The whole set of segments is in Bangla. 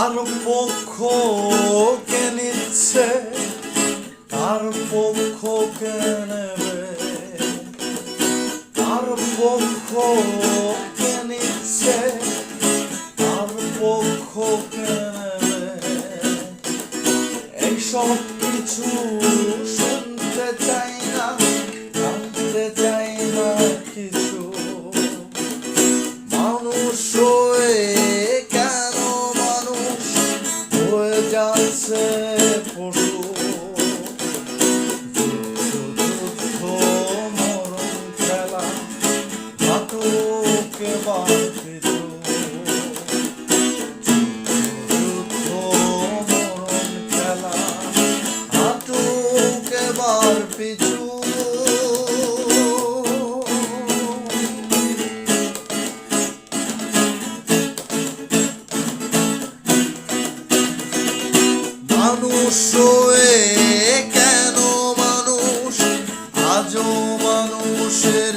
তার পক্ষকে নিচ্ছে, তার পক্ষকে নেবে। তার পক্ষকে নিচ্ছে, তার পক্ষকে নেবে। এইসব কিছু শুনতে চাই না। মানুষ কেন মানুষ? আজও মানুষের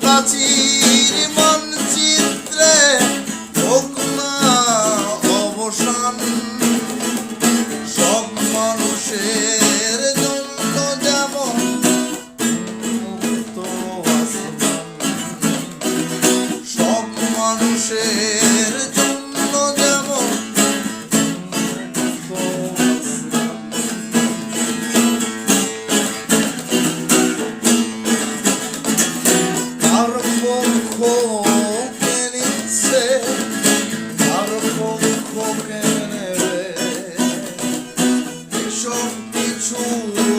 pra ti, irmão. 说